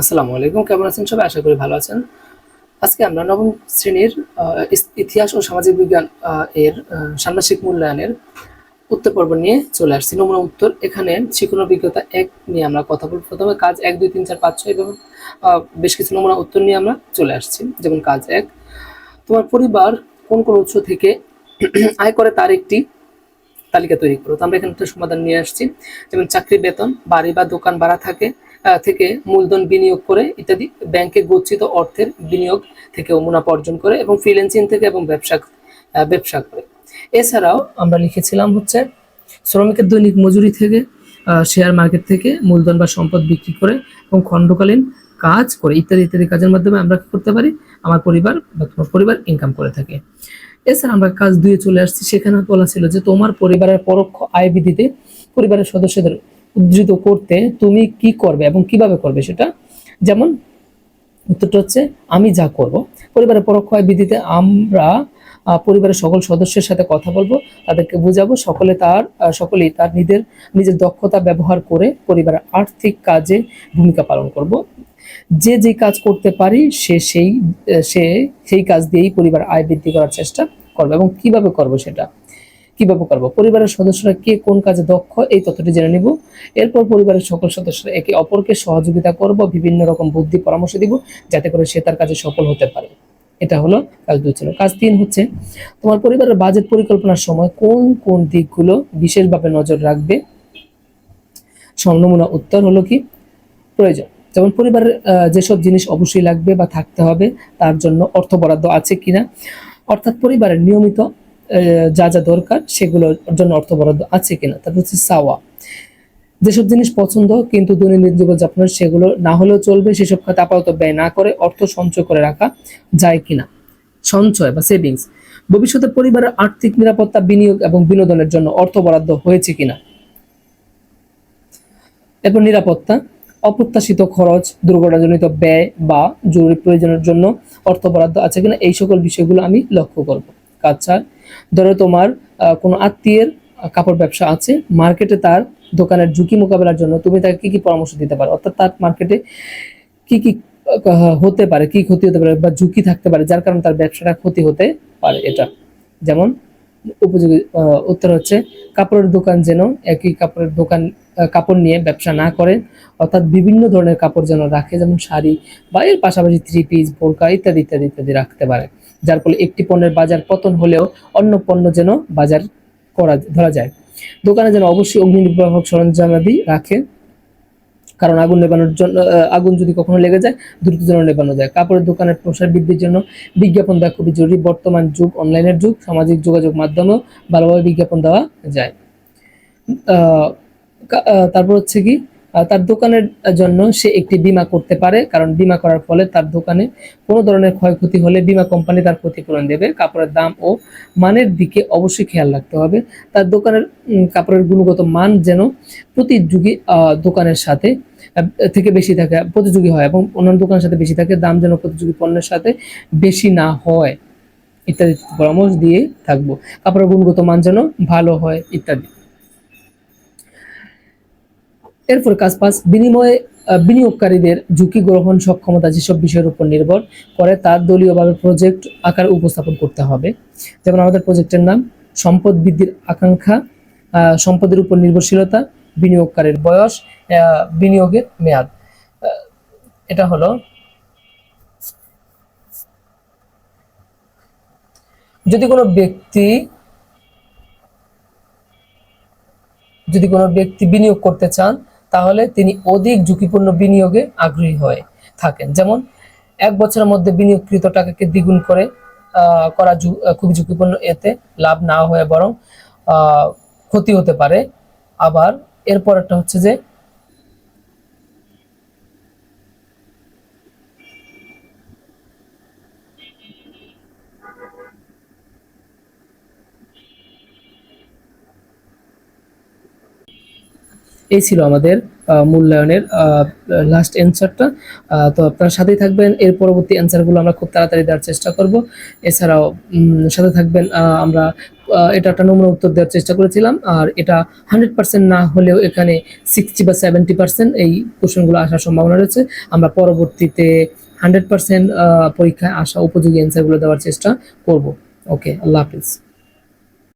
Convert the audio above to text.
আসসালামু আলাইকুম, কেমন আছেন সবাই? আশা করি ভালো আছেন। আজকে আমরা নবম শ্রেণির ইতিহাস ও সামাজিক বিজ্ঞান এর ষান্মাসিক মূল্যায়নের উত্তর পর্ব নিয়ে চলে আসছি। নমুনা উত্তর, এখানে শিক্ষণ অভিজ্ঞতা এক নিয়ে আমরা কথা বলব। প্রথমে কাজ এক, দুই, তিন, চার, পাঁচ, ছয় এবং বেশ কিছু নমুনা উত্তর নিয়ে আমরা চলে আসছি। যেমন কাজ এক, তোমার পরিবার কোন কোন উৎস থেকে আয় করে তার একটি তালিকা তৈরি করো। তো আমরা এখানে একটা সমাধান নিয়ে আসছি। যেমন চাকরি, বেতন, বাড়ি বা দোকান ভাড়া থাকে থেকে মূলধন বিনিয়োগ করে ইত্যাদি ব্যাংকে গচ্ছিত অর্থের বিনিয়োগ থেকেও মুনাফা অর্জন করে এবং ফ্রিল্যান্সিং থেকে এবং ব্যবসা ব্যবসা করে। এছাড়াও আমরা লিখেছিলাম হচ্ছে শ্রমিকের দৈনিক মজুরি থেকে শেয়ার মার্কেট থেকে মূলধন বা সম্পদ বিক্রি করে এবং খণ্ডকালীন কাজ করে ইত্যাদি ইত্যাদি কাজের মাধ্যমে আমরা কি করতে পারি? আমার পরিবার বা তোমার পরিবার ইনকাম করে থাকে। এছাড়া আমরা কাজ দুয়ে চলে আসছি। সেখানে বলা ছিল যে তোমার পরিবারের পরোক্ষ আয় বৃদ্ধিতে পরিবারের সদস্যদের উদ্ধৃত করতে তুমি কি করবে এবং কীভাবে করবে সেটা? যেমন উত্তরটা হচ্ছে, আমি যা করব, পরিবারের পরোক্ষ আয় বৃদ্ধিতে আমরা পরিবারের সকল সদস্যের সাথে কথা বলব, তাদেরকে বুঝাবো, সকলে তার সকলেই তার নিজের নিজের দক্ষতা ব্যবহার করে পরিবারের আর্থিক কাজে ভূমিকা পালন করব। যে যে কাজ করতে পারি, সে সেই সে সেই কাজ দিয়েই পরিবার আয় বৃদ্ধি করার চেষ্টা করবে এবং কীভাবে করব সেটা? কীভাবে করব? পরিবারের সদস্যরা কে কোন কাজে দক্ষ, এই তথ্যটি জেনে নিব। এরপর পরিবারের সকল সদস্যরা একে অপরকে সহযোগিতা করব, বিভিন্ন রকম বুদ্ধি পরামর্শ দিব, যাতে করে সে তার কাজে সফল হতে পারে। এটা হলো কাজ দুই ছিল কাজ তিন হচ্ছে, তোমার পরিবারের বাজেট পরিকল্পনার সময় কোন কোন দিকগুলো বিশেষভাবে নজর রাখবে? নমুনা উত্তর হলো কি? প্রয়োজন। যেমন পরিবারের যেসব জিনিস অবশ্যই লাগবে বা থাকতে হবে, তার জন্য অর্থ বরাদ্দ আছে কিনা? অর্থাৎ পরিবারের নিয়মিত যা যা দরকার সেগুলোর জন্য অর্থ বরাদ্দ আছে কিনা? তারপর হচ্ছে সাওয়া। যেসব জিনিস পছন্দ কিন্তু দৈনন্দিন জীবনযাপনের সেগুলো না হলেও চলবে, সেসব খাতে আপাতত ব্যয় না করে অর্থ সঞ্চয় করে রাখা যায় কিনা? সঞ্চয় বা সেভিংস ভবিষ্যতে পরিবারের আর্থিক নিরাপত্তা, বিনিয়োগ এবং বিনোদনের জন্য অর্থ বরাদ্দ হয়েছে কিনা? এরপর নিরাপত্তা। অপ্রত্যাশিত খরচ, দুর্ঘটনাজনিত ব্যয় বা জরুরি প্রয়োজনের জন্য অর্থ বরাদ্দ আছে কিনা? এই সকল বিষয়গুলো আমি লক্ষ্য করব। কাজ চার ধরো তোমার কোনো আত্মীয়ের কাপড় ব্যবসা আছে, মার্কেটে তার দোকানের ঝুঁকি মোকাবেলার জন্য তুমি তাকে কি কি পরামর্শ দিতে পারো? অর্থাৎ তার মার্কেটে কি কি হতে পারে, কি ক্ষতি হতে পারে বা ঝুঁকি থাকতে পারে, যার কারণে তার ব্যবসাটা ক্ষতি হতে পারে এটা। যেমন উপযোগী উত্তর হচ্ছে, কাপড়ের দোকান যেন একই কাপড়ের দোকান কাপড় নিয়ে ব্যবসা না করে, অর্থাৎ বিভিন্ন ধরনের কাপড় যেন রাখে, যেমন শাড়ি বা এর পাশাপাশি থ্রি পিস বোরকা ইত্যাদি ইত্যাদি ইত্যাদি রাখতে পারে। যার ফলে একটি পণ্যের বাজার পতন হলেও অন্য পণ্য যেন বাজার করা, ধরা যায়। দোকানে যেন অবশ্যই অগ্নি নির্বাপক সরঞ্জামাদি রাখে, কারণ আগুন নেবানোর জন্য আগুন যদি কখনো লেগে যায়, দ্রুত যেন নেবানো যায়। কাপড়ের দোকানের প্রসার বৃদ্ধির জন্য বিজ্ঞাপন দেওয়া খুবই জরুরি। বর্তমান যুগ, অনলাইনের যুগ, সামাজিক যোগাযোগ মাধ্যমেও ভালোভাবে বিজ্ঞাপন দেওয়া যায়। তারপর হচ্ছে কি তার দোকানের জন্য সে একটি বীমা করতে পারে, কারণ বীমা করার ফলে তার দোকানে কোনো ধরনের ক্ষয়ক্ষতি হলে বীমা কোম্পানি তার ক্ষতিপূরণ দেবে। কাপড়ের দাম ও মানের দিকে অবশ্যই খেয়াল রাখতে হবে। তার দোকানের কাপড়ের গুণগত মান যেন প্রতিযোগী দোকানের সাথে থেকে বেশি থাকে, প্রতিযোগী হয় এবং অন্যান্য দোকানের সাথে বেশি থাকে, দাম যেন প্রতিযোগী পণ্যের সাথে বেশি না হয়, ইত্যাদি পরামর্শ দিয়ে থাকব। কাপড়ের গুণগত মান যেন ভালো হয়, ইত্যাদি। এরপর কাজ পাঁচ বিনিময়ে বিনিয়োগকারীদের ঝুঁকি গ্রহণ সক্ষমতা যেসব বিষয়ের উপর নির্ভর করে তার দলীয়ভাবে প্রজেক্ট আকারে উপস্থাপন করতে হবে। যেমন আমাদের প্রজেক্টের নাম, সম্পদ বৃদ্ধির আকাঙ্ক্ষা সম্পদের উপর নির্ভরশীলতা, বিনিয়োগকারীর বয়স বিনিয়োগের মেয়াদ। এটা হলো যদি কোনো ব্যক্তি, যদি কোনো ব্যক্তি বিনিয়োগ করতে চান তাহলে তিনি অধিক ঝুঁকিপূর্ণ বিনিয়োগে আগ্রহী হয়ে থাকেন। যেমন, এক বছরের মধ্যে বিনিয়োগকৃত টাকাকে দ্বিগুণ করে করা খুবই ঝুঁকিপূর্ণ, এতে লাভ না হয়ে বরং ক্ষতি হতে পারে। আবার এরপর একটা হচ্ছে যে এই ছিল আমাদের মূল্যায়নের লাস্ট অ্যান্সারটা তো আপনারা সাথেই থাকবেন, এর পরবর্তী অ্যান্সারগুলো আমরা খুব তাড়াতাড়ি দেওয়ার চেষ্টা করব। এছাড়াও সাথে থাকবেন আমরা এটা একটা নমুনা উত্তর দেওয়ার চেষ্টা করেছিলাম, আর এটা হান্ড্রেড পার্সেন্ট না হলেও এখানে সিক্সটি বা সেভেন্টি পার্সেন্ট এই কোশ্চেনগুলো আসার সম্ভাবনা রয়েছে। আমরা পরবর্তীতে হান্ড্রেড পার্সেন্ট পরীক্ষায় আসা উপযোগী অ্যান্সারগুলো দেওয়ার চেষ্টা করব। ওকে আল্লাহ হাফিজ।